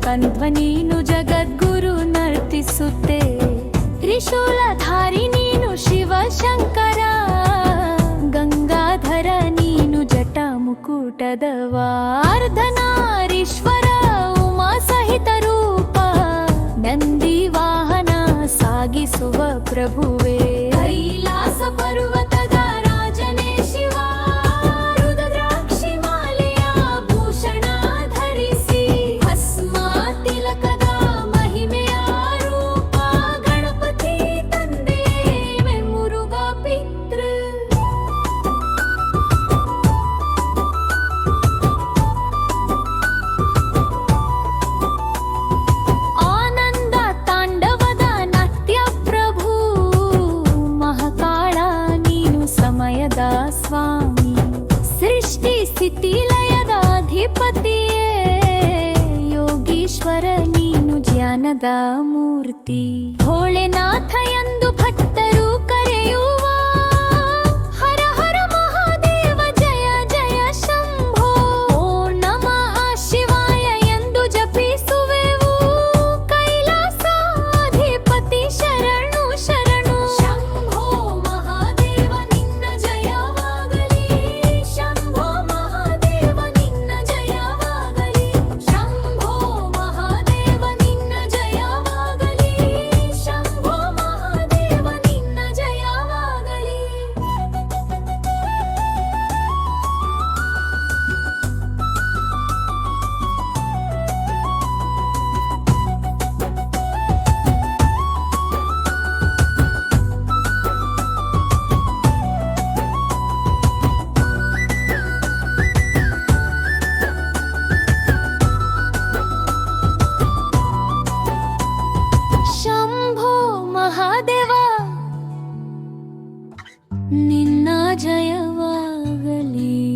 ಕಣ್ವ ನೀನು ಜಗದ್ಗುರು ನರ್ತಿಸುತ್ತೆ. ತ್ರಿಶೂಲಧಾರಿ ನೀನು ಶಿವಶಂಕರ. ಗಂಗಾಧರ ನೀನು ಜಟ ಮುಕುಟದವಾರ್ಧನಾರೀಶ್ವರ ಉಮಾ ಸಹಿತ ರೂಪ. ನಂದಿ ವಾಹನ ಸಾಗಿಸುವ ಪ್ರಭು ಮೂರ್ತಿ. ಭೋಳೆನಾಥ ಎಂದು ಭಟ್ ನಿನ್ನ ಜಯವಾಗಲಿ.